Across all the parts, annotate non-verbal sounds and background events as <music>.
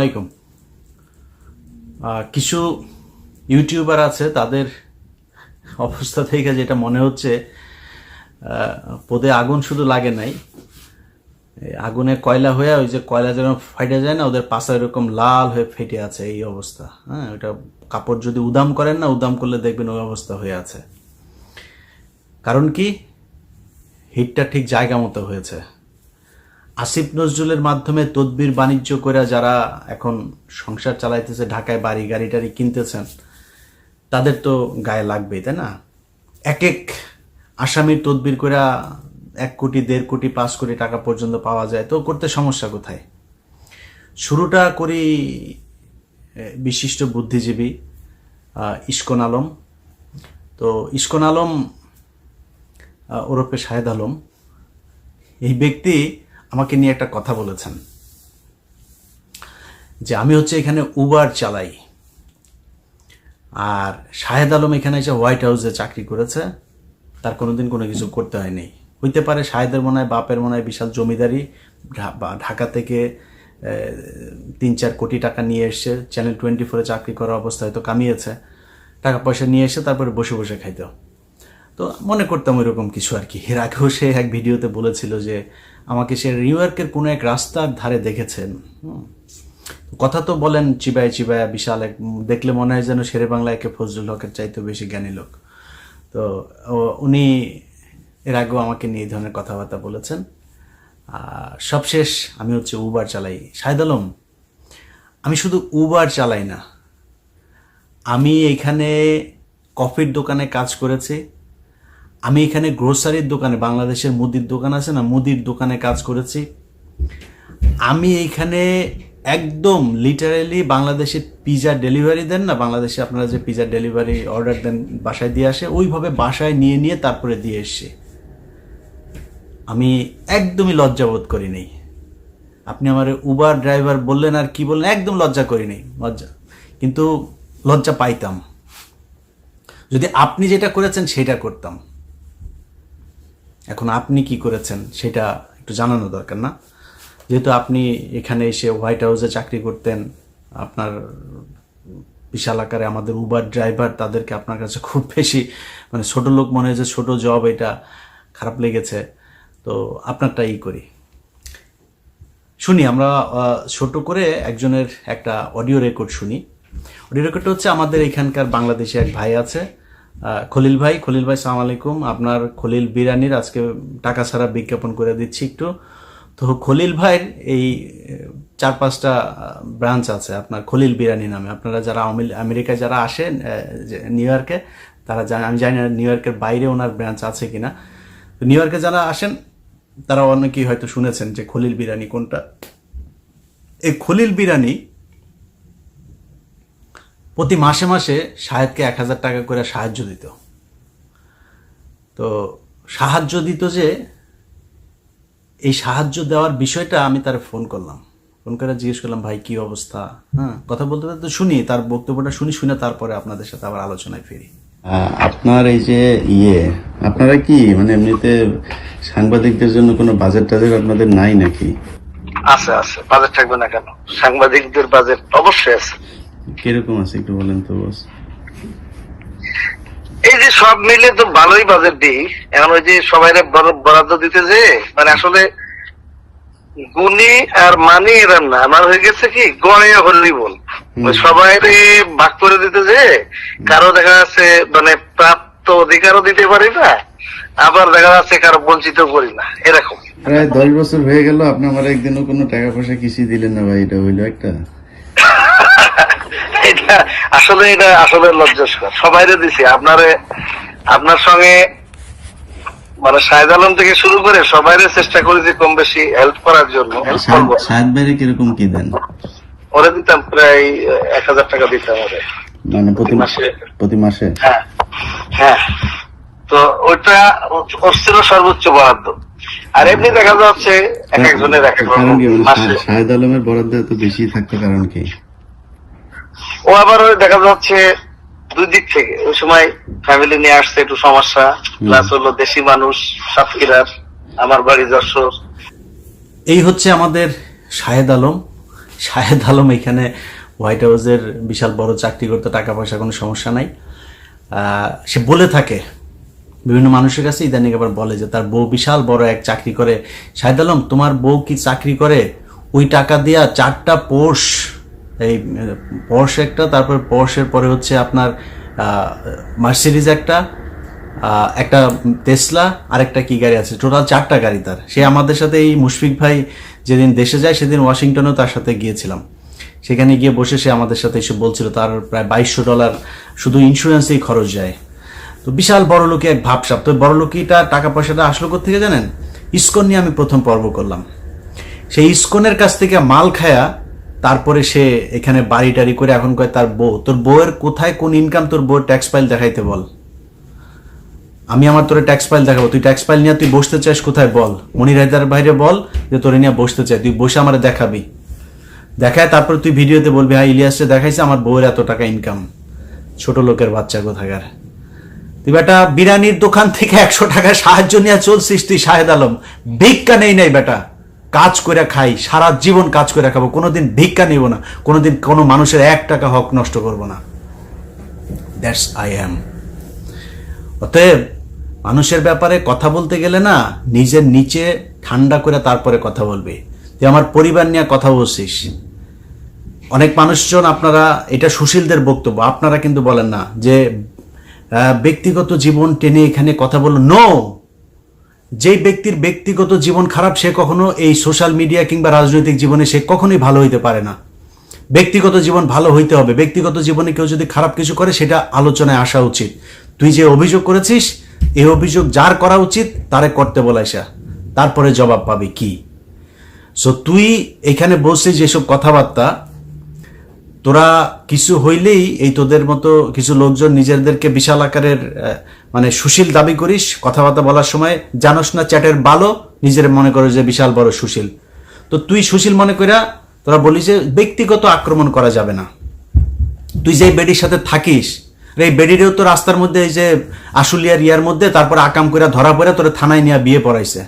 আলাইকুম। কিছু ইউটিউবার আছে, তাদের অবস্থা থেকে যেটা মনে হচ্ছে পদে আগুন শুধু লাগে নাই। আগুনে কয়লা হয়ে, ওই যে কয়লা যেন ফাইটে যায় না, ওদের পাশা এরকম লাল হয়ে ফেটে আছে এই অবস্থা। হ্যাঁ ওটা কাপড় যদি উদাম করেন না, উদাম করলে দেখবেন ওই অবস্থা হয়ে আছে। কারণ কি? হিটটা ঠিক জায়গা মতো হয়েছে। আসিফ নজরুলের মাধ্যমে তদবির বাণিজ্য করে যারা এখন সংসার চালাইতেছে, ঢাকায় বাড়ি গাড়ি টাড়ি কিনতেছেন, তাদের তো গায়ে লাগবেই, তাই না? এক এক আসামির তদবির করে এক কোটি, দেড় কোটি, পাঁচ কোটি টাকা পর্যন্ত পাওয়া যায়, তো করতে সমস্যা কোথায়? শুরুটা করি বিশিষ্ট বুদ্ধিজীবী ইস্কন আলম। তো ইস্কন আলম ওরফে শাহেদ আলম, এই ব্যক্তি আমাকে নিয়ে একটা কথা বলেছেন যে আমি হচ্ছে এখানে উবার চালাই। আর শাহেদ আলম এখানে এসে হোয়াইট হাউসে চাকরি করেছে। তার কোনোদিন কোনো কিছু করতে হয়নি। হইতে পারে শাহেদের মনে হয়, বাপের মনে হয় বিশাল জমিদারি। ঢাকা থেকে তিন চার কোটি টাকা নিয়ে এসছে চ্যানেল টোয়েন্টি ফোরে চাকরি করার অবস্থায় তো কামিয়েছে। টাকা পয়সা নিয়ে এসে তারপরে বসে বসে খাইতো। তো মনে করতাম ওইরকম কিছু আর কি। এর আগেও সে এক ভিডিওতে বলেছিল যে, আমাকে সে নিউ ইয়র্কের কোনো এক রাস্তার ধারে দেখেছেন। কথা তো বলেন চিবায় চিবায়া বিশাল এক, দেখলে মনে হয় যেন শেরে বাংলা একে ফজলুল হকের চাইতে বেশি জ্ঞানী লোক। তো উনি এর আগেও আমাকে নিয়ে এই ধরনের কথাবার্তা বলেছেন। সবশেষ আমি হচ্ছে উবার চালাই। শাহেদ আলম, আমি শুধু উবার চালাই না। আমি এখানে কফির দোকানে কাজ করেছি। আমি এখানে গ্রোসারির দোকানে, বাংলাদেশের মুদির দোকান আছে না, মুদির দোকানে কাজ করেছি। আমি এইখানে একদম লিটারেলি বাংলাদেশে পিজা ডেলিভারি দেন না, বাংলাদেশে আপনারা যে পিজা ডেলিভারি অর্ডার দেন, বাসায় দিয়ে আসে, ওইভাবে বাসায় নিয়ে নিয়ে তারপরে দিয়ে এসছি। আমি একদমই লজ্জাবোধ করি নেই। আপনি আমার উবার ড্রাইভার বললেন আর কি বললেন, একদম লজ্জা করি নেই, লজ্জা। কিন্তু লজ্জা পাইতাম। যদি আপনি যেটা করেছেন, সেটা করতাম। এখন আপনি কি করেছেন সেটা একটু জানানো দরকার না। যেহেতু আপনি এখানে এসে হোয়াইট হাউসে চাকরি করতেন, আপনার বিশাল আকারে আমাদের উবার ড্রাইভার তাদেরকে আপনার কাছে খুব বেশি মানে ছোট লোক মনে হয়েছে ছোট জব এটা খারাপ লেগেছে। তো আপনারটা ই করি। শুনি, আমরা ছোট করে একজনের একটা অডিও রেকর্ড শুনি। অডিও রেকর্ডটা হচ্ছে আমাদের এখানকার বাংলাদেশে এক ভাই আছে। খলিল ভাই খলিল ভাই, সালাম আলাইকুম। আপনার খলিল বিরিয়ানির আজকে টাকা ছাড়া বিজ্ঞাপন করে দিচ্ছি একটু। তো খলিল ভাইয়ের এই চার পাঁচটা ব্রাঞ্চ আছে আপনার খলিল বিরিয়ানি নামে। আপনারা যারা আমেরিকায় যারা আসেন নিউ ইয়র্কে তারা আমি জানি না নিউ ইয়র্কের বাইরে ওনার ব্রাঞ্চ আছে কিনা। নিউ ইয়র্কে যারা আসেন, তারা অনেকেই হয়তো শুনেছেন যে খলিল বিরিয়ানি কোনটা। এই খলিল বিরিয়ানি প্রতি মাসে মাসে শাহেদকে এক হাজার টাকা করে সাহায্য দিত। তো সাহায্য দিত যে এই সাহায্য দেওয়ার বিষয়টা আমি তার ফোন করলাম। ফোন করে জিজ্ঞেস করলাম ভাই কি অবস্থা? হ্যাঁ কথা বলতে বলতে শুনি তার বক্তব্যটা শুনি শুনে তারপরে আপনাদের সাথে আবার আলোচনায় ফিরি। আপনার এই যে ইয়ে আপনারা কি মানে এমনিতে সাংবাদিকদের জন্য কোনো বাজেট টাজেট আপনাদের নাই নাকি? আছে আছে। বাজেট থাকবে না কেন? সাংবাদিকদের বাজেট অবশ্যই আছে। কীরকম আছে একটু বলেন তো বস এই যে সব মিলে তো ভালোই বাজেট দিই এখন ওই যে সবাই বরাদ্দ দিতে যে মানে আসলে গুণী আর মানি এরা না। আমার হয়ে গেছে কি গড়ে হলি বল সবাই ভাগ করে দিতে যে কারও দেখা যাচ্ছে মানে প্রাপ্ত অধিকারও দিতে পারি না আবার দেখা যাচ্ছে কারও বঞ্চিত করি না। এরকম। প্রায় দশ বছর হয়ে গেল আপনি আমার একদিনও কোনো টাকা পয়সা কিছুই দিলেন না ভাই এটা হইল একটা। <laughs> এটা আসলে এটা আসলে লজ্জাস্কর। সবাইরে দিছি আপনারে আপনার সঙ্গে মানে শাহেদ আলম থেকে শুরু করে সবাইরে চেষ্টা কম বেশি হেল্প করার জন্য। সাত বাইরে কীরকম কি দেন? ওরে দিতাম প্রায় এক হাজার টাকা দিতাম ওরে মানে প্রতি মাসে। প্রতি মাসে? হ্যাঁ হ্যাঁ। তো ওর ছিল সর্বোচ্চ বরাদ্দ। আর এমনি দেখা যাচ্ছে এক একজনের এক এক রকম মানে শাহেদ আলমের বরাদ্দ এত বেশি থাকতো কারণ কি? ও আবার ওই দেখা যাচ্ছে দুই দিক থেকে। ওই সময় ফ্যামিলি নিয়ে আসছে একটু সমস্যা প্লাস হলো দেশি মানুষ সাতক্ষীরার আমার বাড়ি যশোর। এই হচ্ছে আমাদের শাহেদ আলম। শাহেদ আলম এখানে হোয়াইট হাউসের বিশাল বড় চাকরি করতে টাকা পয়সা কোনো সমস্যা নাই। আহ, সে বলে থাকে বিভিন্ন মানুষের কাছে ইদানিং আবার বলে যে তার বউ বিশাল বড় এক চাকরি করে। শাহেদ আলম তোমার বউ কি চাকরি করে? ওই টাকা দিয়া চারটা পোর্শ এই পোর্শ একটা, তারপর পোর্শের পরে হচ্ছে আপনার মার্সিডিজ একটা একটা তেসলা আর একটা কি গাড়ি আছে? টোটাল চারটা গাড়ি তার। সে আমাদের সাথে এই মুশফিক ভাই যেদিন দেশে যায়, সেদিন ওয়াশিংটনেও তার সাথে গিয়েছিলাম। সেখানে গিয়ে বসে সে আমাদের সাথে এসে বলছিল, তার প্রায় বাইশশো ডলার শুধু ইন্স্যুরেন্সেই খরচ যায়। তো বিশাল বড় লোকে এক ভাবসাব। তো বড় লোকিটা টাকা পয়সাটা আসলো থেকে জানেন? ইস্কন নিয়ে আমি প্রথম পর্ব করলাম। সেই ইস্কনের কাছ থেকে মাল খায়া তারপরে সে এখানে বাড়ি টাড়ি করে এখন কয় তার বউ, তোর বউয়ের কোথায় কোন ইনকাম তোর বউয়ের ট্যাক্স ফাইল দেখাইতে বল? আমি আমার তোর ট্যাক্স ফাইল দেখাবো, তুই ট্যাক্স ফাইল নিয়ে তুই বসতে চাস কোথায় বল? মনির হায়দার বাইরে বল যে তোরে নিয়ে বসতে চাই তুই বসে আমার দেখাবি। দেখায় তারপর তুই ভিডিওতে বলবি হ্যাঁ ইলিয়াসে দেখাইছে আমার বউয়ের এত টাকা ইনকাম ছোট লোকের বাচ্চা কোথাকার? তুই বেটা বিরিয়ানির দোকান থেকে একশো টাকা সাহায্য নিয়ে চলছিস, তুই শাহেদ আলম, ভিক্ষা নেই নাই বেটা। কাজ করে খাই, সারা জীবন কাজ করে খাব, কোনোদিন ভিক্ষা নিব না, কোনোদিন কোনো মানুষের এক টাকা হক নষ্ট করব না। দ্যাটস আই অ্যাম অতএব মানুষের ব্যাপারে কথা বলতে গেলে না, নিজের নিচে ঠান্ডা করে তারপরে কথা বলবে। তুই আমার পরিবার নিয়ে কথা বলছিস। অনেক মানুষজন আপনারা, এটা সুশীলদের বক্তব্য, আপনারা কিন্তু বলেন না যে ব্যক্তিগত জীবন টেনে এখানে কথা বলল নো যেই ব্যক্তির ব্যক্তিগত জীবন খারাপ, সে কখনো এই সোশ্যাল মিডিয়া কিংবা রাজনৈতিক জীবনে সে কখনোই ভালো হইতে পারে না। ব্যক্তিগত জীবন ভালো হইতে হবে। ব্যক্তিগত জীবনে কেউ যদি খারাপ কিছু করে, সেটা আলোচনায় আসা উচিত। তুই যে অভিযোগ করেছিস এই অভিযোগ যার করা উচিত, তারে করতে বলাইসা তারপরে জবাব পাবি কি। সো তুই এখানে বসছিস যেসব কথাবার্তা তোরা কিছু হইলেই এই তোদের মতো কিছু লোকজন নিজেদেরকে বিশাল আকারের মানে সুশীল দাবি করিস, কথাবার্তা বলার সময় জানোস না চ্যাটের ভালো নিজের মনে করে যে বিশাল বড় সুশীল। তো তুই সুশীল মনে কইরা তোরা বলি যে ব্যক্তিগত আক্রমণ করা যাবে না। তুই যে বেডির সাথে থাকিস এই বেডিরেও তো রাস্তার মধ্যে এই যে আশুলিয়ার ইয়ার মধ্যে তারপর আকাম করে ধরা পড়ে তোরা থানায় নিয়ে বিয়ে পড়াইছে।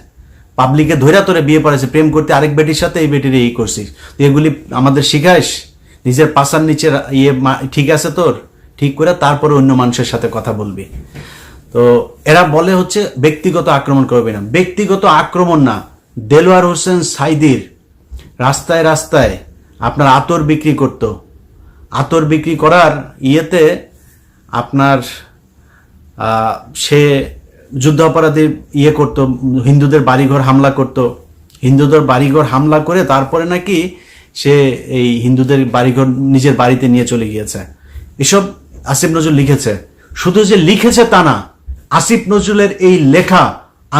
পাবলিকে ধইরা তোরে বিয়ে পড়াইছে, প্রেম করতে আরেক বেটির সাথে এই বেটির এই করছিস। তুই এগুলি আমাদের শিখাইস? নিজের পাশার নিচে ইয়ে ঠিক আছে তোর? ঠিক করে তারপরে অন্য মানুষের সাথে কথা বলবি। তো এরা বলে হচ্ছে ব্যক্তিগত আক্রমণ করবে না। ব্যক্তিগত আক্রমণ না। দেলোয়ার হোসেন সাইদির রাস্তায় রাস্তায় আপনার আতর বিক্রি করত। আতর বিক্রি করার ইয়েতে আপনার সে যুদ্ধ অপরাধী ইয়ে করতো, হিন্দুদের বাড়িঘর হামলা করত। হিন্দুদের বাড়িঘর হামলা করে তারপরে নাকি সে এই হিন্দুদের বাড়িঘর নিজের বাড়িতে নিয়ে চলে গিয়েছে। এসব আসিফ নজরুল লিখেছে। শুধু যে লিখেছে তা না, আসিফ নজরুলের এই লেখা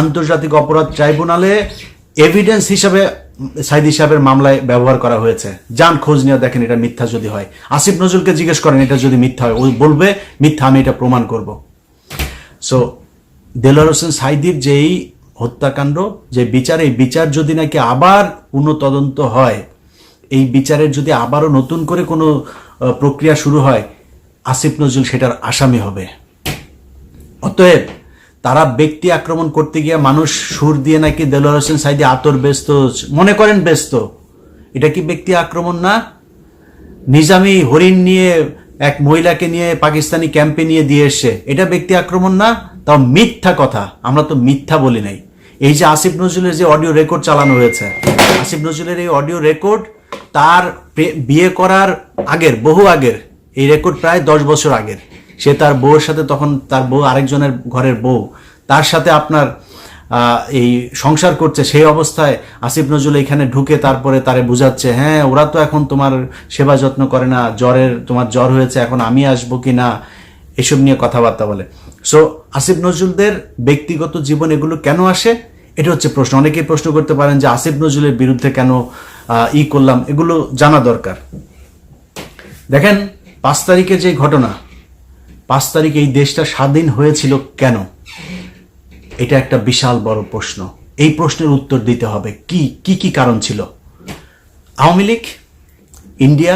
আন্তর্জাতিক অপরাধ ট্রাইব্যুনালে এভিডেন্স হিসাবে সাইদি সাহেবের মামলায় ব্যবহার করা হয়েছে। যান, খোঁজ নিয়ে দেখেন এটা মিথ্যা যদি হয়। আসিফ নজরুলকে জিজ্ঞেস করেন, এটা যদি মিথ্যা হয়? ও বলবে, মিথ্যা, আমি এটা প্রমাণ করব। সো দেলোয়ার হোসেন সাইদির যেই হত্যাকাণ্ড, যে বিচার, এই বিচার যদি নাকি আবার পুনঃ তদন্ত হয় এই বিচারের যদি আবারও নতুন করে কোনো প্রক্রিয়া শুরু হয়, আসিফ নজরুল সেটার আসামি হবে। অতএব তারা ব্যক্তি আক্রমণ করতে গিয়ে মানুষ সুর দিয়ে নাকি দেলোয়ার হোসেন সাইদি আতর ব্যস্ত, মনে করেন ব্যস্ত। এটা কি ব্যক্তি আক্রমণ না? নিজামি হরিণ নিয়ে, এক মহিলাকে নিয়ে পাকিস্তানি ক্যাম্পে নিয়ে দিয়ে এসছে এটা ব্যক্তি আক্রমণ না? তাও মিথ্যা কথা, আমরা তো মিথ্যা বলি নাই। এই যে আসিফ নজরুলের যে অডিও রেকর্ড চালানো হয়েছে, আসিফ নজরুলের এই অডিও রেকর্ড তার বিয়ে করার আগের, বহু আগের, এই রেকর্ড প্রায় দশ বছর আগের। সে তার বউয়ের সাথে তখন তার বউ আরেকজনের ঘরের বউ। তার সাথে আপনার এই সংসার করছে, সেই অবস্থায় আসিফ নজরুল এখানে ঢুকে তারপরে তারে বুঝাচ্ছে হ্যাঁ ওরা তো এখন তোমার সেবা যত্ন করে না, জ্বরের, তোমার জ্বর হয়েছে, এখন আমি আসব কি না? এসব নিয়ে কথাবার্তা বলে। সো আসিফ নজরুলদের ব্যক্তিগত জীবন এগুলো কেন আসে? এটা হচ্ছে প্রশ্ন। অনেকেই প্রশ্ন করতে পারেন যে আসিফ নজরুলের বিরুদ্ধে কেন ই করলাম, এগুলো জানা দরকার। দেখেন, পাঁচ তারিখে যে ঘটনা, পাঁচ তারিখে এই দেশটা স্বাধীন হয়েছিল কেন? এটা একটা বিশাল বড় প্রশ্ন। এই প্রশ্নের উত্তর দিতে হবে। কি কি কি কারণ ছিল? আওয়ামী লীগ, ইন্ডিয়া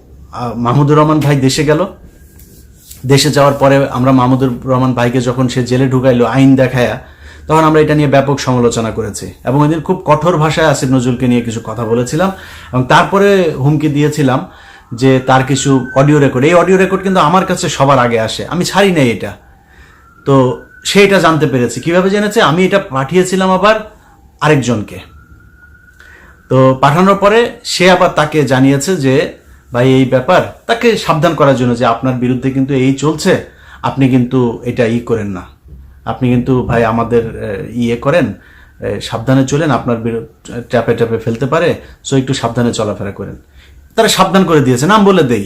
মাহমুদুর রহমান ভাই দেশে গেল। দেশে যাওয়ার পরে আমরা মাহমুদুর রহমান ভাইকে যখন সে জেলে ঢুকাইলো, আইন দেখায়া, তখন আমরা এটা নিয়ে ব্যাপক সমালোচনা করেছি। এবং এদের খুব কঠোর ভাষায় আসিফ নজরুলকে নিয়ে কিছু কথা বলেছিলাম। এবং তারপরে হুমকি দিয়েছিলাম যে তার কিছু অডিও রেকর্ড। এই অডিও রেকর্ড কিন্তু আমার কাছে সবার আগে আসে। আমি ছাড়ি নাই এটা। তো সে এটা জানতে পেরেছি। কীভাবে জেনেছে? আমি এটা পাঠিয়েছিলাম আবার আরেকজনকে। তো পাঠানোর পরে সে আবার তাকে জানিয়েছে যে ভাই, এই ব্যাপার তাকে সাবধান করার জন্য যে আপনার বিরুদ্ধে কিন্তু এই চলছে, আপনি কিন্তু এটা ই করেন না। আপনি কিন্তু ভাই আমাদের ইয়ে করেন সাবধানে চলেন, আপনার ট্যাপে ট্যাপে ফেলতে পারে, সো একটু সাবধানে চলাফেরা করেন। তারা সাবধান করে দিয়েছে, নাম বলে দেই,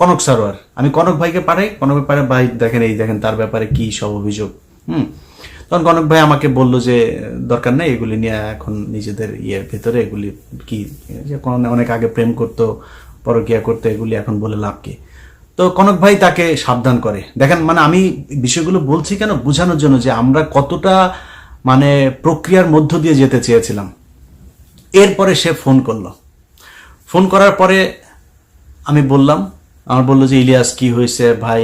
কনক সারোয়ার। আমি কনক ভাইকে পাঠাই, কনক ব্যাপারে ভাই, দেখেন এই, দেখেন তার ব্যাপারে কি সব অভিযোগ, হুম? তখন কনক ভাই আমাকে বলল যে, দরকার নেই, এগুলি নিয়ে এখন নিজেদের ইয়ের ভেতরে, এগুলি কি অনেক আগে প্রেম করতো পরকিয়া করতে এগুলি এখন বলে লাভ কি? তো কনক ভাই তাকে সাবধান করে। দেখেন মানে আমি বিষয়গুলো বলছি কেন? বোঝানোর জন্য যে আমরা কতটা মানে প্রক্রিয়ার মধ্য দিয়ে যেতে চেয়েছিলাম। এরপরে সে ফোন করল। ফোন করার পরে আমি বললাম, আমার বলল যে, ইলিয়াস, কি হয়েছে ভাই?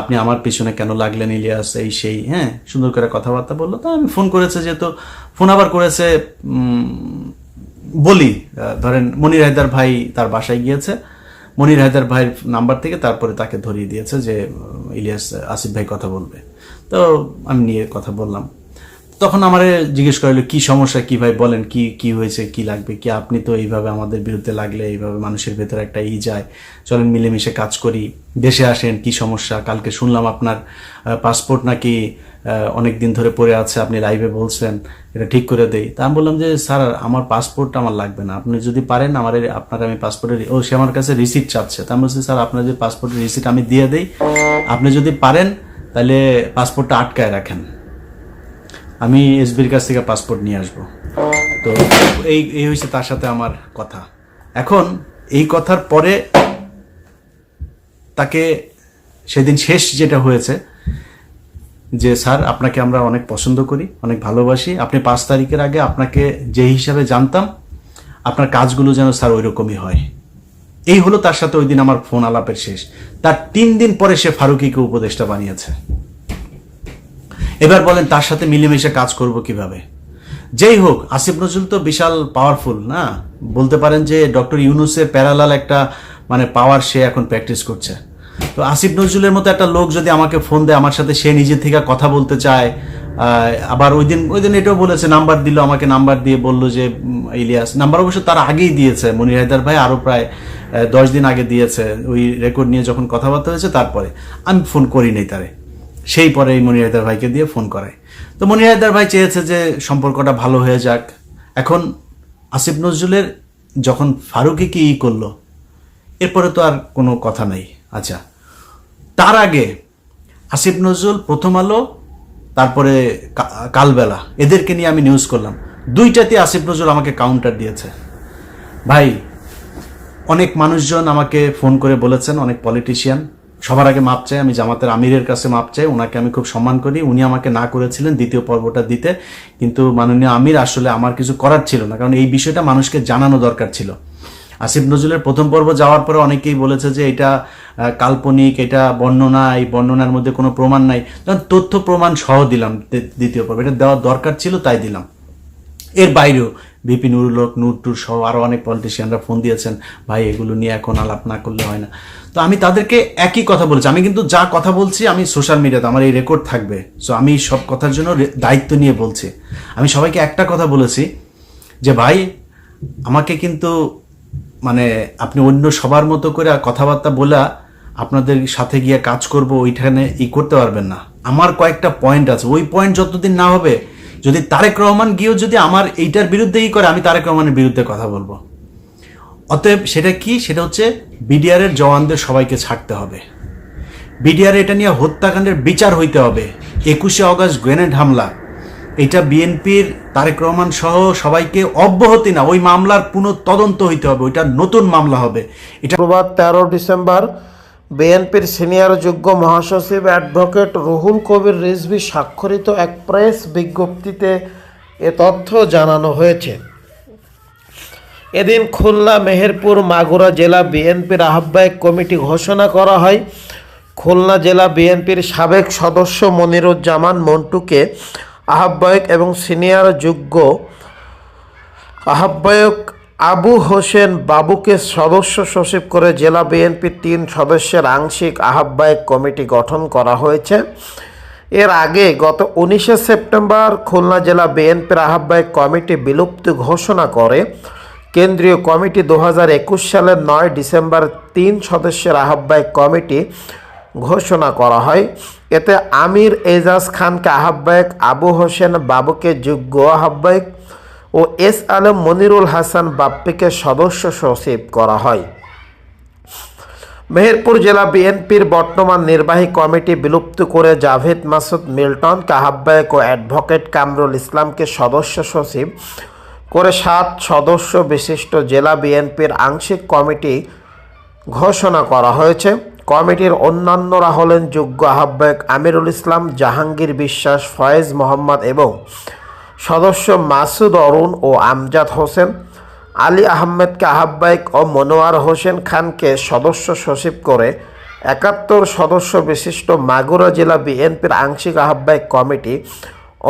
আপনি আমার পিছনে কেন লাগলেন ইলিয়াস? এই সেই হ্যাঁ? সুন্দর করে কথাবার্তা বলল। তো আমি ফোন করেছে যেহেতু, ফোন আবার করেছে বলি ধরেন মনির হায়দার ভাই তার বাসায় গিয়েছে। মনির হায়দার ভাইয়ের নাম্বার থেকে তারপরে তাকে ধরিয়ে দিয়েছে যে ইলিয়াস, আসিফ ভাই কথা বলবে। তো আমি নিয়ে কথা বললাম। তখন আমার জিজ্ঞেস করল কি সমস্যা? কি ভাই বলেন? কি কি হয়েছে? কি লাগবে? কি আপনি তো এইভাবে আমাদের বিরুদ্ধে লাগলে, এইভাবে মানুষের ভেতরে একটা ই যায়। চলেন মিলেমিশে কাজ করি। দেশে আসেন, কি সমস্যা? কালকে শুনলাম আপনার পাসপোর্ট নাকি অনেক দিন ধরে পড়ে আছে, আপনি লাইভে বলছেন, এটা ঠিক করে দেই। তা আমি বললাম যে, স্যার, আমার পাসপোর্ট আমার লাগবে না। আপনি যদি পারেন, আমার আপনার আমি পাসপোর্টের ও, সে আমার কাছে রিসিট চাচ্ছে। তা আমি বলছি, স্যার, আপনার যে পাসপোর্টের রিসিট আমি দিয়ে দেই। আপনি যদি পারেন, তাহলে পাসপোর্টটা আটকায় রাখেন। আমি এসবির কাছ থেকে পাসপোর্ট নিয়ে আসব। তো এই এই হয়েছে তার সাথে আমার কথা। এখন এই কথার পরে তাকে সেদিন শেষ যেটা হয়েছে যে, স্যার, আপনাকে আমরা অনেক পছন্দ করি, অনেক ভালোবাসি। আপনি পাঁচ তারিখের আগে আপনাকে যে হিসাবে জানতাম, আপনার কাজগুলো যেন স্যার ওই রকমই হয়। এই হলো তার সাথে ওই দিন আমার ফোন আলাপের শেষ। তার তিন দিন পরে সে ফারুকিকে উপদেষ্টা বানিয়েছে। এবার বলেন, তার সাথে মিলেমিশে কাজ করব কীভাবে? যেই হোক, আসিফ নজরুল তো বিশাল পাওয়ারফুল না? বলতে পারেন যে, ডক্টর ইউনুসের প্যারালাল একটা মানে পাওয়ার সে এখন প্র্যাকটিস করছে। তো আসিফ নজরুলের মতো একটা লোক যদি আমাকে ফোন দেয়, আমার সাথে সে নিজে থেকে কথা বলতে চায় আবার ওই দিন ওই দিন এটাও বলেছে নাম্বার দিল, আমাকে নাম্বার দিয়ে বলল যে ইলিয়াস নাম্বার অবশ্য তার আগেই দিয়েছে, মনির হায়দার ভাই আরও প্রায় দশ দিন আগে দিয়েছে, ওই রেকর্ড নিয়ে যখন কথাবার্তা হয়েছে তারপরে। আমি ফোন করি নাই তারে। সেই পরে এই মনির হায়দার ভাইকে দিয়ে ফোন করায়। তো মনির হায়দার ভাই চেয়েছে যে সম্পর্কটা ভালো হয়ে যাক। এখন আসিফ নজরুলের যখন ফারুকি কি ই করল, এরপরে তো আর কোনো কথা নেই। আচ্ছা তার আগে আসিফ নজরুল প্রথম আলো, তারপরে কালবেলা। এদেরকে নিয়ে আমি নিউজ করলাম। দুইটাতে আসিফ নজরুল আমাকে কাউন্টার দিয়েছে। ভাই, অনেক মানুষজন আমাকে ফোন করে বলেছেন, অনেক পলিটিশিয়ান সবার আগে মাপ চাই, আমি জামাতের আমিরের কাছে মাপ চাই, ওনাকে আমি খুব সম্মান করি। উনি আমাকে না করেছিলেন দ্বিতীয় পর্বটা দিতে। কিন্তু মাননীয় আমির আসলে আমার কিছু করার ছিল না, কারণ এই বিষয়টা মানুষকে জানানো দরকার ছিল। আসিফ নজরুলের প্রথম পর্ব যাওয়ার পরে অনেকেই বলেছে যে এটা কাল্পনিক, এটা বর্ণনা, এই বর্ণনার মধ্যে কোনো প্রমাণ নাই। তখন তথ্য প্রমাণ সহ দিলাম দ্বিতীয়- পর্ব। এটা দেওয়ার দরকার ছিল, তাই দিলাম। এর বাইরেও বিপিন উরুলক নূর টুর সহ আরও অনেক পলিটিশিয়ানরা ফোন দিয়েছেন, ভাই, এগুলো নিয়ে এখন আলাপ না করলে হয় না। তো আমি তাদেরকে একই কথা বলছি। আমি কিন্তু যা কথা বলছি, আমি সোশ্যাল মিডিয়াতে আমার এই রেকর্ড থাকবে। সো আমি সব কথার জন্য দায়িত্ব নিয়ে বলছি। আমি সবাইকে একটা কথা বলেছি যে, ভাই, আমাকে কিন্তু মানে আপনি অন্য সবার মতো করে কথাবার্তা বলা আপনাদের সাথে গিয়ে কাজ করব, ওইখানে ই করতে পারবেন না। আমার কয়েকটা পয়েন্ট আছে। ওই পয়েন্ট যতদিন না হবে, যদি তারেক রহমান গিয়েও যদি আমার এইটার বিরুদ্ধে ই করে, আমি তারেক রহমানের বিরুদ্ধে কথা বলব। অতএব সেটা কি? সেটা হচ্ছে বিডিআরের জওয়ানদের সবাইকে ছাড়তে হবে। বিডিআর এটা নিয়ে হত্যাকাণ্ডের বিচার হইতে হবে। একুশে অগস্ট গ্রেনেড হামলা। এটা বিএনপির তারেক রহমান সহ সবাইকে অব্যাহতি না। ওই মামলার পুনঃ তদন্ত হইতে হবে, ওইটা নতুন মামলা হবে। এটা প্রবাদ তেরো ডিসেম্বর বিএনপির সিনিয়র যোগ্য মহাসচিব অ্যাডভোকেট রুহুল কবির রিজভি স্বাক্ষরিত এক প্রেস বিজ্ঞপ্তিতে এ তথ্য জানানো হয়েছে। এদিন খুলনা, মেহেরপুর, মাগুরা জেলা বিএনপির আহ্বায়ক কমিটি ঘোষণা করা হয়। খুলনা জেলা বিএনপির সাবেক সদস্য মনিরুজ্জামান মন্টুকে আহ্বায়ক এবং সিনিয়র যোগ্য আহ্বায়ক আবু হোসেন বাবুকে সদস্য সচিব করে জেলা বিএনপির তিন সদস্যের আংশিক আহ্বায়ক কমিটি গঠন করা হয়েছে। এর আগে গত উনিশে সেপ্টেম্বর খুলনা জেলা বিএনপির আহ্বায়ক কমিটি বিলুপ্ত ঘোষণা করে। কেন্দ্রীয় কমিটি দু হাজার একুশ সালের নয় ডিসেম্বর তিন সদস্যের আহ্বায়ক কমিটি ঘোষণা করা হয়। এতে আমির এজাজ খানকে আহ্বায়ক, আবু হোসেন বাবুকে যোগ্য আহ্বায়ক ও এস আলম মনিরুল হাসান বাপ্পিকে সদস্য সচিব করা হয়। মেহেরপুর জেলা বিএনপির বর্তমান নির্বাহী কমিটি বিলুপ্ত করে জাভেদ মাসুদ মিল্টনকে আহ্বায়ক ও অ্যাডভোকেট কামরুল ইসলামকে সদস্য সচিব করে সাত সদস্য বিশিষ্ট জেলা বিএনপির আংশিক কমিটি ঘোষণা করা হয়েছে। কমিটির অন্যান্যরা হলেন যোগ্য আহ্বায়ক আমিরুল ইসলাম, জাহাঙ্গীর বিশ্বাস, ফয়েজ মোহাম্মদ এবং সদস্য মাসুদ অরুণ ও আমজাদ হোসেন। আলী আহমেদকে আহ্বায়ক ও মনোয়ার হোসেন খানকে সদস্য সচিব করে একাত্তর সদস্য বিশিষ্ট মাগুরা জেলা বিএনপির আংশিক আহ্বায়ক কমিটি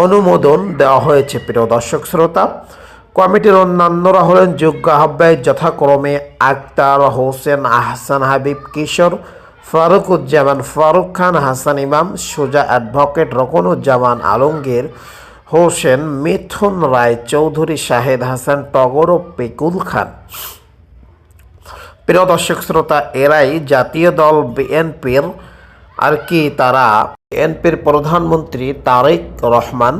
অনুমোদন দেওয়া হয়েছে। প্রিয় দর্শক শ্রোতা, কমিটির অন্যান্যরা হলেন যোগ্য আহ্বায়ক যথাক্রমে আক্তার হোসেন, আহসান হাবিব, কিশোর ফারুকুজ্জামান, ফারুক খান, হাসান ইমাম, সোজা অ্যাডভোকেট রকনুজ্জামান আলমগীর, হোসেন মিথুন রায়, চৌধুরী শাহেদ হাসান, টগর ও পেকুল খান। প্রিয় দর্শক শ্রোতা, এরাই জাতীয় দল বিএনপির, আর কি তারা বিএনপির প্রধানমন্ত্রী তারেক রহমান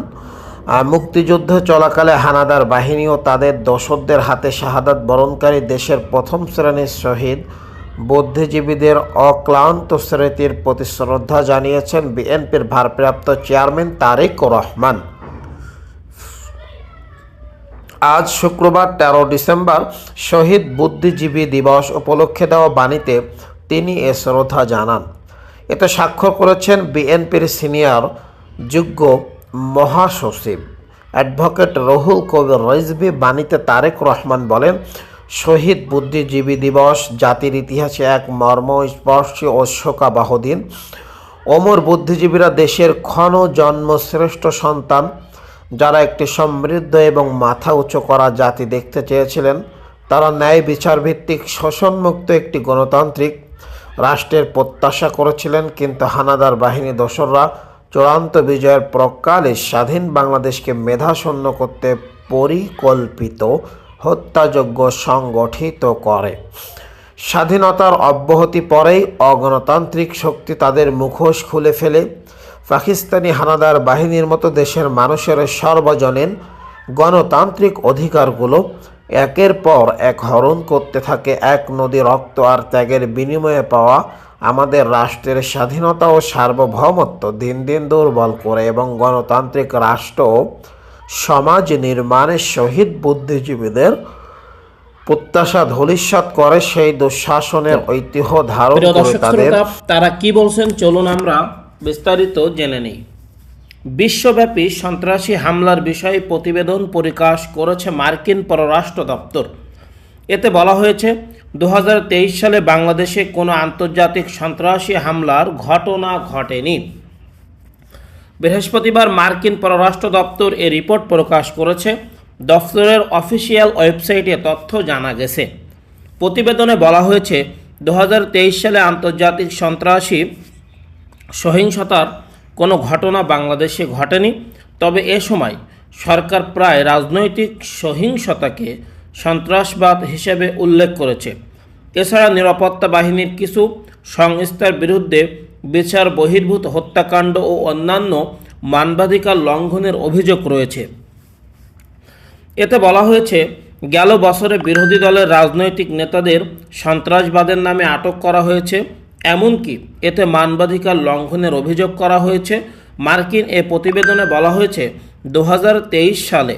মুক্তিযুদ্ধ চলাকালে হানাদার বাহিনী ও তাদের দোসরদের হাতে শাহাদাত বরণকারী দেশের প্রথম শ্রেণির শহীদ বুদ্ধিজীবীদের অক্লান্ত স্মৃতির প্রতি শ্রদ্ধা জানিয়েছেন বিএনপির ভারপ্রাপ্ত চেয়ারম্যান তারেক রহমান। আজ শুক্রবার তেরো ডিসেম্বর শহীদ বুদ্ধিজীবী দিবস উপলক্ষে দেওয়া বাণীতে তিনি এ শ্রদ্ধা জানান। এতে স্বাক্ষর করেছেন বিএনপির সিনিয়র যোগ্য মহাসচিব। অ্যাডভোকেট রহুল কবির রিজভি বাণীতে তারেক রহমান বলেন শহীদ বুদ্ধিজীবী দিবস, জাতির ইতিহাসে এক মর্মস্পর্শী ও শোকাবহ দিন। অমর বুদ্ধিজীবীরা দেশের ক্ষণ জন্মশ্রেষ্ঠ সন্তান, যারা একটি সমৃদ্ধ এবং মাথা উঁচু করা জাতি দেখতে চেয়েছিলেন। তারা ন্যায় বিচার ভিত্তিক শোষণমুক্ত একটি গণতান্ত্রিক রাষ্ট্রের প্রত্যাশা করেছিলেন, কিন্তু হানাদার বাহিনী দোসররা চূড়ান্ত বিজয়ের প্রকালে স্বাধীন বাংলাদেশকে মেধাশূন্য করতে পরিকল্পিত হত্যাযজ্ঞ সংগঠিত করে। স্বাধীনতার অব্যাহতি পরেই অগণতান্ত্রিক শক্তি তাদের মুখোশ খুলে ফেলে। পাকিস্তানি হানাদার বাহিনীর মতো দেশের মানুষের সর্বজনীন গণতান্ত্রিক অধিকারগুলো একের পর এক হরণ করতে থাকে। এক নদী রক্ত আর ত্যাগের বিনিময়ে পাওয়া আমাদের রাষ্ট্রের স্বাধীনতা ও সার্বভৌমত্ব দিন দিন দুর্বল করে এবং গণতান্ত্রিক রাষ্ট্র সমাজ নির্মাণে শহীদ বুদ্ধিজীবীদের প্রত্যাশা ধূলিসাৎ করে সেই দুঃশাসনের ঐতিহ্য ধারণ করে তাদের তারা কি বলছেন চলুন আমরা বিস্তারিত জেনে নিই। বিশ্বব্যাপী সন্ত্রাসী হামলার বিষয়ে প্রতিবেদন প্রকাশ করেছে মার্কিন পররাষ্ট্র দপ্তর। এতে বলা হয়েছে দু হাজার তেইশ সালে বাংলাদেশে কোনো আন্তর্জাতিক সন্ত্রাসী হামলার ঘটনা ঘটেনি। বৃহস্পতিবার মার্কিন পররাষ্ট্র দপ্তর এ রিপোর্ট প্রকাশ করেছে দপ্তরের অফিসিয়াল ওয়েবসাইটে তথ্য জানা গেছে। প্রতিবেদনে বলা হয়েছে দু হাজার তেইশ সালে আন্তর্জাতিক সন্ত্রাসী সহিংসতার কোনো ঘটনা বাংলাদেশে ঘটেনি, তবে এ সময় সরকার প্রায় রাজনৈতিক সহিংসতাকে সন্ত্রাসবাদ হিসেবে উল্লেখ করেছে। এছাড়া নিরাপত্তা বাহিনীর কিছু সংস্থার বিরুদ্ধে বিচার, বহির্ভূত হত্যাকাণ্ড ও অন্যান্য মানবাধিকার লঙ্ঘনের অভিযোগ রয়েছে। এতে বলা হয়েছে, গেল বছরে বিরোধী দলের রাজনৈতিক নেতাদের সন্ত্রাসবাদের নামে আটক করা হয়েছে, এমনকি এতে মানবাধিকার লঙ্ঘনের অভিযোগ করা হয়েছে। মার্কিন এ প্রতিবেদনে বলা হয়েছে দু হাজার তেইশ সালে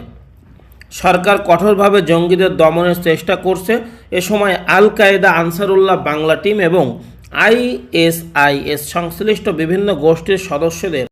সরকার কঠোরভাবে জঙ্গিদের দমনের চেষ্টা করছে। এ সময় Al Qaeda Ansarullah Bangla team এবং আইএসআইএস সংশ্লিষ্ট বিভিন্ন গোষ্ঠীর সদস্যদের